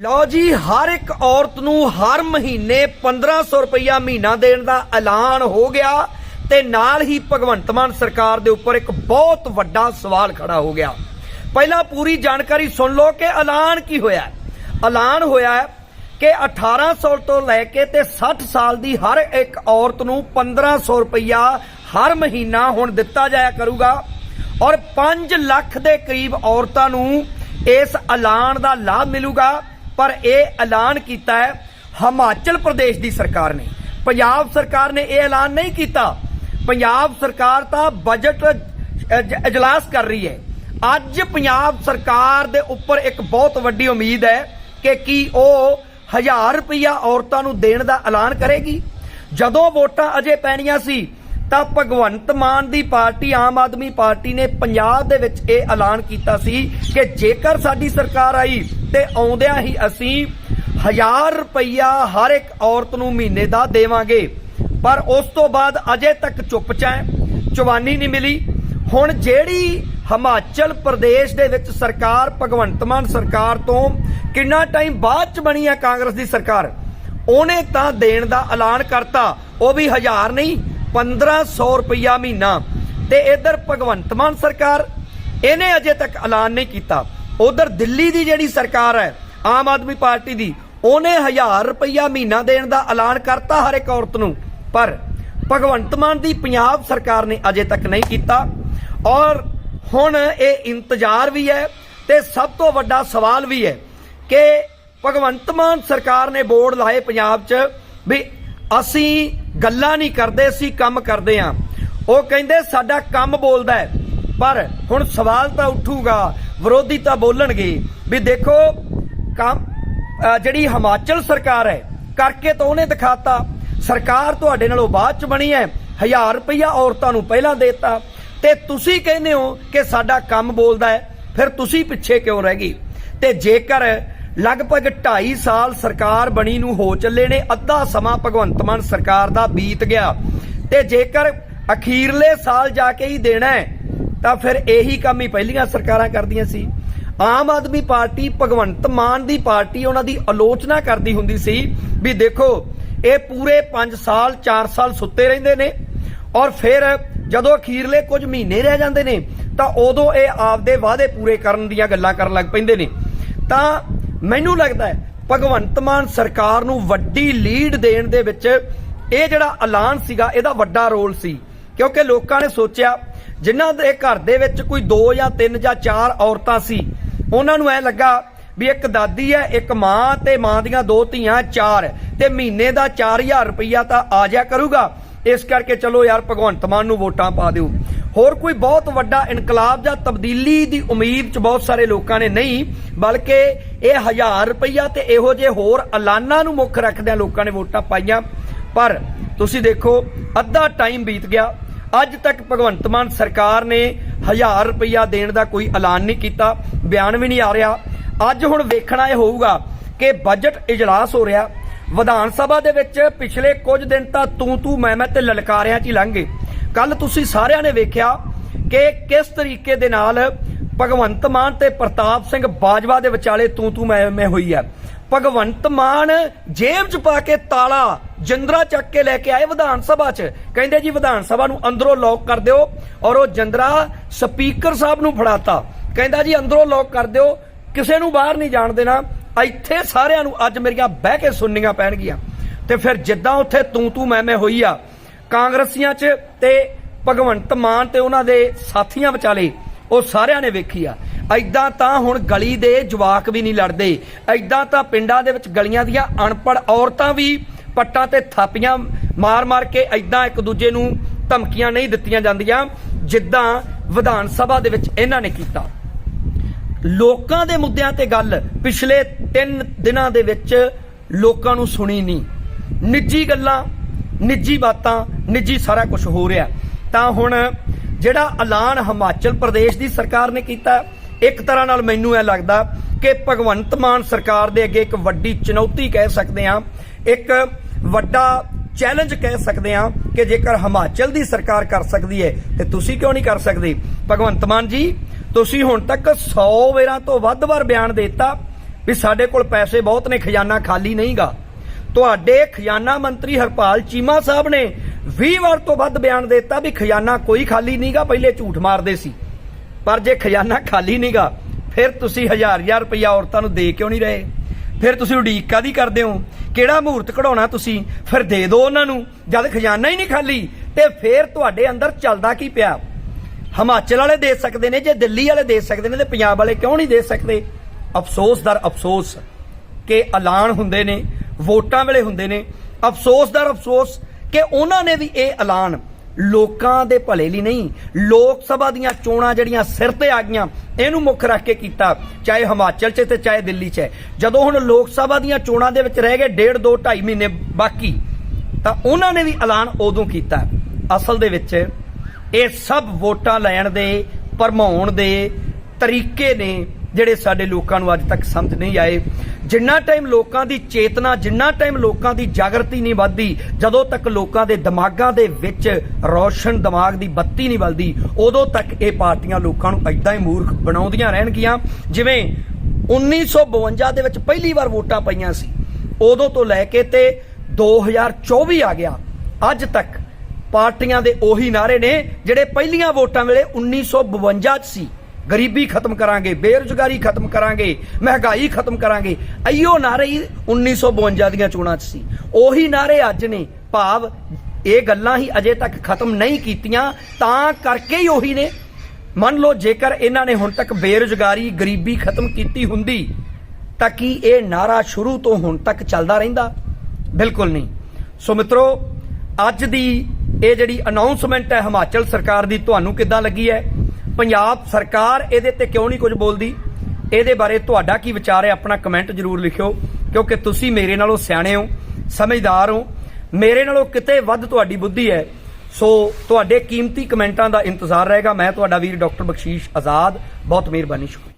ਲਓ ਜੀ, ਹਰ ਇੱਕ ਔਰਤ ਨੂੰ ਹਰ ਮਹੀਨੇ 1500 ਰੁਪਇਆ ਮਹੀਨਾ ਦੇਣ ਦਾ ਐਲਾਨ ਹੋ ਗਿਆ ਤੇ ਨਾਲ ਹੀ ਭਗਵੰਤ ਮਾਨ ਸਰਕਾਰ ਦੇ ਉੱਪਰ ਇੱਕ ਬਹੁਤ ਵੱਡਾ ਸਵਾਲ ਖੜਾ ਹੋ ਗਿਆ। ਪਹਿਲਾਂ ਪੂਰੀ ਜਾਣਕਾਰੀ ਸੁਣ ਲਓ ਕਿ ਐਲਾਨ ਕੀ ਹੋਇਆ ਐਲਾਨ ਹੋਇਆ ਹੈ ਕਿ 1800 ਤੋਂ ਲੈ ਕੇ ਤੇ 60 ਸਾਲ ਦੀ ਹਰ ਇੱਕ ਔਰਤ ਨੂੰ 1500 ਰੁਪਇਆ ਹਰ ਮਹੀਨਾ ਹੁਣ ਦਿੱਤਾ ਜਾਇਆ ਕਰੂਗਾ ਔਰ 5 ਲੱਖ ਦੇ ਕਰੀਬ ਔਰਤਾਂ ਨੂੰ ਇਸ ਐਲਾਨ ਦਾ ਲਾਭ ਮਿਲੂਗਾ। ਪਰ ਇਹ ਐਲਾਨ ਕੀਤਾ ਹੈ, ਹਿਮਾਚਲ ਪ੍ਰਦੇਸ਼ ਦੀ ਸਰਕਾਰ ਨੇ। ਪੰਜਾਬ ਸਰਕਾਰ ਨੇ ਇਹ ਐਲਾਨ ਨਹੀਂ ਕੀਤਾ। ਪੰਜਾਬ ਸਰਕਾਰ ਤਾਂ ਬਜਟ ਅਜ- ਕਰ ਰਹੀ ਹੈ। ਅੱਜ ਪੰਜਾਬ ਸਰਕਾਰ ਦੇ ਉੱਪਰ ਇੱਕ ਬਹੁਤ ਵੱਡੀ ਉਮੀਦ ਹੈ ਕਿ ਕੀ ਉਹ 1000 ਰੁਪਇਆ ਔਰਤਾਂ ਨੂੰ ਦੇਣ ਦਾ ਐਲਾਨ ਕਰੇਗੀ। ਜਦੋਂ ਵੋਟਾਂ ਅਜੇ ਪੈਣੀਆਂ ਸੀ ਤਾਂ ਭਗਵੰਤ ਮਾਨ ਦੀ ਪਾਰਟੀ ਆਮ ਆਦਮੀ ਪਾਰਟੀ ਨੇ ਪੰਜਾਬ ਦੇ ਵਿੱਚ ਇਹ ਐਲਾਨ ਕੀਤਾ ਸੀ ਕਿ ਜੇਕਰ ਸਾਡੀ ਸਰਕਾਰ ਆਈ ਤੇ ਆਉਂਦਿਆਂ ਹੀ ਅਸੀਂ 1000 ਰੁਪਇਆ ਹਰ ਇੱਕ ਔਰਤ ਨੂੰ ਮਹੀਨੇ ਦਾ ਦੇਵਾਂਗੇ। ਪਰ ਉਸ ਤੋਂ ਬਾਅਦ ਅਜੇ ਤੱਕ ਚੁੱਪ ਚਾਂ ਨਹੀਂ ਮਿਲੀ। ਹੁਣ ਜਿਹੜੀ ਹਿਮਾਚਲ ਪ੍ਰਦੇਸ਼ ਦੇ ਵਿੱਚ ਸਰਕਾਰ, ਭਗਵੰਤ ਮਾਨ ਸਰਕਾਰ ਤੋਂ ਕਿੰਨਾ ਟਾਈਮ ਬਾਅਦ ਚ ਬਣੀ ਹੈ ਕਾਂਗਰਸ ਦੀ ਸਰਕਾਰ, ਉਹਨੇ ਤਾਂ ਦੇਣ ਦਾ ਐਲਾਨ ਕਰਤਾ, ਉਹ ਵੀ ਹਜ਼ਾਰ ਨਹੀਂ 1500 ਰੁਪਇਆ ਮਹੀਨਾ। ਤੇ ਇਧਰ ਭਗਵੰਤ ਮਾਨ ਸਰਕਾਰ, ਇਹਨੇ ਅਜੇ ਤੱਕ ਐਲਾਨ ਨਹੀਂ ਕੀਤਾ। ਉਧਰ ਦਿੱਲੀ ਦੀ ਜਿਹੜੀ ਸਰਕਾਰ ਹੈ, ਆਮ ਆਦਮੀ ਪਾਰਟੀ ਦੀ, ਉਹਨੇ 1000 ਰੁਪਇਆ ਮਹੀਨਾ ਦੇਣ ਦਾ ਐਲਾਨ ਕਰਤਾ ਹਰ ਇੱਕ ਔਰਤ ਨੂੰ। ਪਰ ਭਗਵੰਤ ਮਾਨ ਦੀ ਪੰਜਾਬ ਸਰਕਾਰ ਨੇ ਅਜੇ ਤੱਕ ਨਹੀਂ ਕੀਤਾ। ਔਰ ਹੁਣ ਇਹ ਇੰਤਜ਼ਾਰ ਵੀ ਹੈ, ਤੇ ਸਭ ਤੋਂ ਵੱਡਾ ਸਵਾਲ ਵੀ ਹੈ ਕਿ ਭਗਵੰਤ ਮਾਨ ਸਰਕਾਰ ਨੇ ਬੋਰਡ ਲਾਏ ਪੰਜਾਬ 'ਚ ਵੀ ਅਸੀਂ ਗੱਲਾਂ ਨਹੀਂ ਕਰਦੇ, ਅਸੀਂ ਕੰਮ ਕਰਦੇ ਆਂ। ਉਹ ਕਹਿੰਦੇ, ਸਾਡਾ ਕੰਮ ਬੋਲਦਾ ਹੈ, ਪਰ ਹੁਣ ਸਵਾਲ ਤਾਂ ਉੱਠੂਗਾ, ਵਿਰੋਧੀ ਤਾਂ ਬੋਲਣਗੇ ਵੀ ਦੇਖੋ, ਕੰਮ ਜਿਹੜੀ ਹਿਮਾਚਲ ਸਰਕਾਰ ਹੈ, ਕਰਕੇ ਤਾਂ ਉਹਨੇ ਦਿਖਾਤਾ। ਸਰਕਾਰ ਤੁਹਾਡੇ ਨਾਲੋਂ ਬਾਅਦ ਚ ਬਣੀ ਹੈ 1000 ਰੁਪਇਆ ਔਰਤਾਂ ਨੂੰ ਪਹਿਲਾਂ ਦੇਤਾ। ਤੇ ਤੁਸੀਂ ਕਹਿੰਦੇ ਹੋ ਕਿ ਸਾਡਾ ਕੰਮ ਬੋਲਦਾ ਹੈ, ਫਿਰ ਤੁਸੀਂ ਪਿੱਛੇ ਕਿਉਂ ਰਹਿ ਗਏ? ਤੇ ਜੇਕਰ ਲਗਭਗ 2.5 ਸਾਲ ਸਰਕਾਰ ਬਣੀ ਨੂੰ ਹੋ ਚੱਲੇ ਨੇ, ਅੱਧਾ ਸਮਾਂ ਭਗਵੰਤ ਮਾਨ ਸਰਕਾਰ ਦਾ ਬੀਤ ਗਿਆ। ਤੇ ਜੇਕਰ ਅਖੀਰਲੇ ਸਾਲ ਜਾ ਕੇ ਹੀ ਦੇਣਾ ਹੈ, ਤਾਂ ਫਿਰ ਇਹੀ ਕੰਮ ਹੀ ਪਹਿਲੀਆਂ ਸਰਕਾਰਾਂ ਕਰਦੀਆਂ ਸੀ। ਆਮ ਆਦਮੀ ਪਾਰਟੀ ਭਗਵੰਤ ਮਾਨ ਦੀ ਪਾਰਟੀ ਉਹਨਾਂ ਦੀ ਆਲੋਚਨਾ ਕਰਦੀ ਹੁੰਦੀ ਸੀ ਵੀ ਦੇਖੋ, ਇਹ ਪੂਰੇ 5 ਸਾਲ 4 ਸਾਲ ਸੁੱਤੇ ਰਹਿੰਦੇ ਨੇ ਔਰ ਫਿਰ ਜਦੋਂ ਅਖੀਰਲੇ ਕੁਝ ਮਹੀਨੇ ਰਹਿ ਜਾਂਦੇ ਨੇ, ਤਾਂ ਉਦੋਂ ਇਹ ਆਪਦੇ ਵਾਅਦੇ ਪੂਰੇ ਕਰਨ ਦੀਆਂ ਗੱਲਾਂ ਕਰਨ ਲੱਗ ਪੈਂਦੇ ਨੇ। ਤਾਂ ਮੈਨੂੰ ਲੱਗਦਾ ਹੈ ਭਗਵੰਤ ਮਾਨ ਸਰਕਾਰ ਨੂੰ ਵੱਡੀ ਲੀਡ ਦੇਣ ਦੇ ਵਿੱਚ ਇਹ ਜਿਹੜਾ ਐਲਾਨ ਸੀਗਾ, ਇਹਦਾ ਵੱਡਾ ਰੋਲ ਸੀ। ਕਿਉਂਕਿ ਲੋਕਾਂ ਨੇ ਸੋਚਿਆ, ਜਿਨ੍ਹਾਂ ਦੇ ਘਰ ਦੇ ਵਿੱਚ ਕੋਈ 2 ਜਾਂ 3 ਜਾਂ 4 ਔਰਤਾਂ ਸੀ, ਉਹਨਾਂ ਨੂੰ ਐ ਲੱਗਾ ਵੀ ਇੱਕ ਦਾਦੀ ਹੈ, ਇੱਕ ਮਾਂ ਤੇ ਮਾਂ ਦੀਆਂ ਦੋ ਧੀਆਂ ਚਾਰ ਤੇ ਮਹੀਨੇ ਦਾ 4000 ਰੁਪਈਆ ਤਾਂ ਆ ਜਾ ਕਰੂਗਾ। ਇਸ ਕਰਕੇ ਚਲੋ ਯਾਰ, ਭਗਵੰਤ ਮਾਨ ਨੂੰ ਵੋਟਾਂ ਪਾ ਦਿਓ। ਹੋਰ ਕੋਈ ਬਹੁਤ ਵੱਡਾ ਇਨਕਲਾਬ ਜਾਂ ਤਬਦੀਲੀ ਦੀ ਉਮੀਦ ਚ ਬਹੁਤ ਸਾਰੇ ਲੋਕਾਂ ਨੇ ਨਹੀਂ, ਬਲਕਿ ਇਹ 1000 ਰੁਪਈਆ ਤੇ ਇਹੋ ਜਿਹੇ ਹੋਰ ਐਲਾਨਾਂ ਨੂੰ ਮੁੱਖ ਰੱਖਦਿਆਂ ਲੋਕਾਂ ਨੇ ਵੋਟਾਂ ਪਾਈਆਂ। ਪਰ ਤੁਸੀਂ ਦੇਖੋ, ਅੱਧਾ ਟਾਈਮ ਬੀਤ ਗਿਆ। ਅੱਜ ਤੱਕ ਭਗਵੰਤ ਮਾਨ ਸਰਕਾਰ ਨੇ 1000 ਰੁਪਈਆ ਦੇਣ ਦਾ ਕੋਈ ਐਲਾਨ ਨਹੀਂ ਕੀਤਾ, ਬਿਆਨ ਵੀ ਨਹੀਂ ਆ ਰਿਹਾ। ਅੱਜ ਹੁਣ ਵੇਖਣਾ ਇਹ ਹੋਊਗਾ ਕਿ ਬਜਟ ਇਜਲਾਸ ਹੋ ਰਿਹਾ। ਵਿਧਾਨ ਸਭਾ ਦੇ ਵਿੱਚ ਪਿਛਲੇ ਕੁਝ ਦਿਨ ਤਾਂ ਤੂੰ ਤੂੰ ਮੈਂ ਮੈਂ ਤੇ ਲਲਕਾਰਿਆਂ 'ਚ ਹੀ ਲੰਘ ਗਏ। ਕੱਲ ਤੁਸੀਂ ਸਾਰਿਆਂ ਨੇ ਵੇਖਿਆ ਕਿ ਕਿਸ ਤਰੀਕੇ ਦੇ ਨਾਲ ਭਗਵੰਤ ਮਾਨ ਤੇ ਪ੍ਰਤਾਪ ਸਿੰਘ ਬਾਜਵਾ ਦੇ ਵਿਚਾਲੇ ਤੂੰ ਤੂੰ ਮੈਂ ਮੈਂ ਹੋਈ ਹੈ ਭਗਵੰਤ ਮਾਨ ਜੇਬ 'ਚ ਪਾ ਕੇ ਤਾਲਾ ਜੰਦਰਾ ਚੱਕ ਕੇ ਲੈ ਕੇ ਆਏ ਵਿਧਾਨ ਸਭਾ 'ਚ। ਕਹਿੰਦੇ ਜੀ ਵਿਧਾਨ ਸਭਾ ਨੂੰ ਅੰਦਰੋਂ ਲੌਕ ਕਰ ਦਿਓ ਔਰ ਉਹ ਜੰਦਰਾ ਸਪੀਕਰ ਸਾਹਿਬ ਨੂੰ ਫੜਾਤਾ। ਕਹਿੰਦਾ ਜੀ ਅੰਦਰੋਂ ਲੌਕ ਕਰ ਦਿਓ, ਕਿਸੇ ਨੂੰ ਬਾਹਰ ਨਹੀਂ ਜਾਣ ਦੇਣਾ। ਇੱਥੇ ਸਾਰਿਆਂ ਨੂੰ ਅੱਜ ਮੇਰੀਆਂ ਬਹਿ ਕੇ ਸੁਣਨੀਆਂ ਪੈਣਗੀਆਂ। ਤੇ ਫਿਰ ਜਿੱਦਾਂ ਉੱਥੇ ਤੂੰ ਤੂੰ ਮੈਂ ਮੈਂ ਹੋਈ ਆ ਕਾਂਗਰਸੀਆਂ 'ਚ ਤੇ ਭਗਵੰਤ ਮਾਨ ਤੇ ਉਹਨਾਂ ਦੇ ਸਾਥੀਆਂ ਵਿਚਾਲੇ ਉਹ ਸਾਰਿਆਂ ਨੇ ਵੇਖੀ ਆ। ਐਦਾਂ ਤਾਂ ਹੁਣ ਗਲੀ ਦੇ ਜਵਾਕ ਵੀ ਨਹੀਂ ਲੜਦੇ। ਐਦਾਂ ਤਾਂ ਪਿੰਡਾਂ ਦੇ ਵਿੱਚ ਗਲੀਆਂ ਦੀਆਂ ਅਨਪੜ ਔਰਤਾਂ ਵੀ ਪੱਟਾਂ ਤੇ ਥਾਪੀਆਂ ਮਾਰ-ਮਾਰ ਕੇ ਐਦਾਂ ਇੱਕ ਦੂਜੇ ਨੂੰ ਧਮਕੀਆਂ ਨਹੀਂ ਦਿੱਤੀਆਂ ਜਾਂਦੀਆਂ, ਜਿੱਦਾਂ ਵਿਧਾਨ ਸਭਾ ਦੇ ਵਿੱਚ ਇਹਨਾਂ ਨੇ ਕੀਤਾ। ਲੋਕਾਂ ਦੇ ਮੁੱਦਿਆਂ ਤੇ ਗੱਲ ਪਿਛਲੇ 3 ਦਿਨਾਂ ਦੇ ਵਿੱਚ ਲੋਕਾਂ ਨੂੰ ਸੁਣੀ ਨਹੀਂ। ਨਿੱਜੀ ਗੱਲਾਂ ਨਿੱਜੀ ਬਾਤਾਂ, ਨਿੱਜੀ ਸਾਰਾ ਕੁਝ ਹੋ ਰਿਹਾ। ਤਾਂ ਹੁਣ ਜਿਹੜਾ ਐਲਾਨ ਹਿਮਾਚਲ ਪ੍ਰਦੇਸ਼ ਦੀ ਸਰਕਾਰ ਨੇ ਕੀਤਾ, ਇੱਕ ਤਰ੍ਹਾਂ ਨਾਲ ਮੈਨੂੰ ਇਹ ਲੱਗਦਾ ਕਿ ਭਗਵੰਤ ਮਾਨ ਸਰਕਾਰ ਦੇ ਅੱਗੇ ਇੱਕ ਵੱਡੀ ਚੁਣੌਤੀ ਕਹਿ ਸਕਦੇ ਹਾਂ, ਇੱਕ ਵੱਡਾ ਚੈਲੰਜ ਕਹਿ ਸਕਦੇ ਹਾਂ ਕਿ ਜੇਕਰ ਹਿਮਾਚਲ ਦੀ ਸਰਕਾਰ ਕਰ ਸਕਦੀ ਹੈ, ਤੇ ਤੁਸੀਂ ਕਿਉਂ ਨਹੀਂ ਕਰ ਸਕਦੇ? ਭਗਵੰਤ ਮਾਨ ਜੀ, ਤੁਸੀਂ ਹੁਣ ਤੱਕ 100 ਵੇਰਾਂ ਤੋਂ ਵੱਧ ਵਾਰ ਬਿਆਨ ਦਿੱਤਾ ਵੀ ਸਾਡੇ ਕੋਲ ਪੈਸੇ ਬਹੁਤ ਨੇ, ਖਜ਼ਾਨਾ ਖਾਲੀ ਨਹੀਂਗਾ। ਤੁਹਾਡੇ ਖਜ਼ਾਨਾ ਮੰਤਰੀ ਹਰਪਾਲ ਚੀਮਾ ਸਾਹਿਬ ਨੇ 20 ਵਾਰ ਤੋਂ ਵੱਧ ਬਿਆਨ ਦਿੱਤਾ ਵੀ ਖਜ਼ਾਨਾ ਕੋਈ ਖਾਲੀ ਨਹੀਂਗਾ ਪਹਿਲੇ ਝੂਠ ਮਾਰਦੇ ਸੀ। ਪਰ ਜੇ ਖਜ਼ਾਨਾ ਖਾਲੀ ਨਹੀਂਗਾ ਫਿਰ ਤੁਸੀਂ ਹਜ਼ਾਰ ਹਜ਼ਾਰ ਰੁਪਇਆ ਔਰਤਾਂ ਨੂੰ ਦੇ ਕਿਉਂ ਨਹੀਂ ਰਹੇ? ਫਿਰ ਤੁਸੀਂ ਉਡੀਕ ਕਾਦੀ ਕਰਦੇ ਹੋ? ਕਿਹੜਾ ਮਹੂਰਤ ਕਢਾਉਣਾ ਤੁਸੀਂ? ਫਿਰ ਦੇ ਦਿਓ ਉਹਨਾਂ ਨੂੰ। ਜਦ ਖਜ਼ਾਨਾ ਹੀ ਨਹੀਂ ਖਾਲੀ, ਤੇ ਫਿਰ ਤੁਹਾਡੇ ਅੰਦਰ ਚੱਲਦਾ ਕੀ ਪਿਆ? ਹਿਮਾਚਲ ਵਾਲੇ ਦੇ ਸਕਦੇ ਨੇ, ਜੇ ਦਿੱਲੀ ਵਾਲੇ ਦੇ ਸਕਦੇ ਨੇ, ਤੇ ਪੰਜਾਬ ਵਾਲੇ ਕਿਉਂ ਨਹੀਂ ਦੇ ਸਕਦੇ? ਅਫਸੋਸ ਦਰ ਅਫਸੋਸ, ਕਿ ਐਲਾਨ ਹੁੰਦੇ ਨੇ। ਵੋਟਾਂ ਵੇਲੇ ਹੁੰਦੇ ਨੇ। ਅਫਸੋਸ ਦਰ ਅਫਸੋਸ ਕਿ ਉਹਨਾਂ ਨੇ ਵੀ ਇਹ ਐਲਾਨ ਲੋਕਾਂ ਦੇ ਭਲੇ ਲਈ ਨਹੀਂ, ਲੋਕ ਸਭਾ ਦੀਆਂ ਚੋਣਾਂ ਜਿਹੜੀਆਂ ਸਿਰ ਤੇ ਆ ਗਈਆਂ, ਇਹਨੂੰ ਮੁੱਖ ਰੱਖ ਕੇ ਕੀਤਾ, ਚਾਹੇ ਹਿਮਾਚਲ 'ਚ ਤੇ ਚਾਹੇ ਦਿੱਲੀ 'ਚ। ਹੈ। ਜਦੋਂ ਹੁਣ ਲੋਕ ਸਭਾ ਦੀਆਂ ਚੋਣਾਂ ਦੇ ਵਿੱਚ ਰਹਿ ਗਏ ਡੇਢ ਦੋ 2.5 ਮਹੀਨੇ ਬਾਕੀ, ਤਾਂ ਉਹਨਾਂ ਨੇ ਵੀ ਐਲਾਨ ਉਦੋਂ ਕੀਤਾ। ਅਸਲ ਦੇ ਵਿੱਚ ਇਹ ਸਭ ਵੋਟਾਂ ਲੈਣ ਦੇ, ਭਰਮਾਉਣ ਦੇ ਤਰੀਕੇ ਨੇ, ਜਿਹੜੇ ਸਾਡੇ ਲੋਕਾਂ ਨੂੰ ਅੱਜ ਤੱਕ ਸਮਝ ਨਹੀਂ ਆਏ। ਜਿੰਨਾ ਟਾਈਮ ਲੋਕਾਂ ਦੀ ਚੇਤਨਾ, ਜਿੰਨਾ ਟਾਈਮ ਲੋਕਾਂ ਦੀ ਜਾਗਰਤੀ ਨਹੀਂ ਵੱਧਦੀ, ਜਦੋਂ ਤੱਕ ਲੋਕਾਂ ਦੇ ਦਿਮਾਗਾਂ ਦੇ ਵਿੱਚ ਰੌਸ਼ਨ ਦਿਮਾਗ ਦੀ ਬੱਤੀ ਨਹੀਂ ਬਲਦੀ ਉਦੋਂ ਤੱਕ ਇਹ ਪਾਰਟੀਆਂ ਲੋਕਾਂ ਨੂੰ ਐਦਾਂ ਹੀ ਮੂਰਖ ਬਣਾਉਂਦੀਆਂ ਰਹਿਣਗੀਆਂ। ਜਿਵੇਂ 1952 ਦੇ ਵਿੱਚ ਪਹਿਲੀ ਵਾਰ ਵੋਟਾਂ ਪਈਆਂ ਸੀ, ਉਦੋਂ ਤੋਂ ਲੈ ਕੇ ਤੇ 2024 ਆ ਗਿਆ। ਅੱਜ ਤੱਕ ਪਾਰਟੀਆਂ ਦੇ ਉਹੀ ਨਾਰੇ ਨੇ, ਜਿਹੜੇ ਪਹਿਲੀਆਂ ਵੋਟਾਂ ਵੇਲੇ 1952 ਚ ਸੀ। ਗਰੀਬੀ ਖਤਮ ਕਰਾਂਗੇ, ਬੇਰੁਜ਼ਗਾਰੀ ਖਤਮ ਕਰਾਂਗੇ, ਮਹਿੰਗਾਈ ਖਤਮ ਕਰਾਂਗੇ। ਅਈਓ ਨਾਰੇ ਹੀ 1952 ਦੀਆਂ ਚੋਣਾਂ 'ਚ ਸੀ। ਉਹੀ ਨਾਰੇ ਅੱਜ ਨੇ। ਭਾਵ ਇਹ ਗੱਲਾਂ ਹੀ ਅਜੇ ਤੱਕ ਖਤਮ ਨਹੀਂ ਕੀਤੀਆਂ, ਤਾਂ ਕਰਕੇ ਹੀ ਉਹੀ ਨੇ। ਮੰਨ ਲਓ, ਜੇਕਰ ਇਹਨਾਂ ਨੇ ਹੁਣ ਤੱਕ ਬੇਰੁਜ਼ਗਾਰੀ, ਗਰੀਬੀ ਖਤਮ ਕੀਤੀ ਹੁੰਦੀ, ਤਾਂ ਕੀ ਇਹ ਨਾਰਾ ਸ਼ੁਰੂ ਤੋਂ ਹੁਣ ਤੱਕ ਚੱਲਦਾ ਰਹਿੰਦਾ? ਬਿਲਕੁਲ ਨਹੀਂ। ਸੋ ਮਿੱਤਰੋ, ਅੱਜ ਦੀ ਇਹ ਜਿਹੜੀ ਅਨਾਉਂਸਮੈਂਟ ਹੈ ਹਿਮਾਚਲ ਸਰਕਾਰ ਦੀ, ਤੁਹਾਨੂੰ ਕਿੱਦਾਂ ਲੱਗੀ ਹੈ? ਪੰਜਾਬ ਸਰਕਾਰ ਇਹਦੇ ਤੇ ਕਿਉਂ ਨਹੀਂ ਕੁਝ ਬੋਲਦੀ? ਇਹਦੇ ਬਾਰੇ ਤੁਹਾਡਾ ਕੀ ਵਿਚਾਰ ਹੈ? ਆਪਣਾ ਕਮੈਂਟ ਜ਼ਰੂਰ ਲਿਖਿਓ, ਕਿਉਂਕਿ ਤੁਸੀਂ ਮੇਰੇ ਨਾਲੋਂ ਸਿਆਣੇ ਹੋ, ਸਮਝਦਾਰ ਹੋ। ਮੇਰੇ ਨਾਲੋਂ ਕਿਤੇ ਵੱਧ ਤੁਹਾਡੀ ਬੁੱਧੀ ਹੈ। ਸੋ ਤੁਹਾਡੇ ਕੀਮਤੀ ਕਮੈਂਟਾਂ ਦਾ ਇੰਤਜ਼ਾਰ ਰਹੇਗਾ। ਮੈਂ ਤੁਹਾਡਾ ਵੀਰ ਡਾਕਟਰ ਬਖਸ਼ੀਸ਼ ਆਜ਼ਾਦ। ਬਹੁਤ ਮਿਹਰਬਾਨੀ, ਸ਼ੁਕਰੀਆ।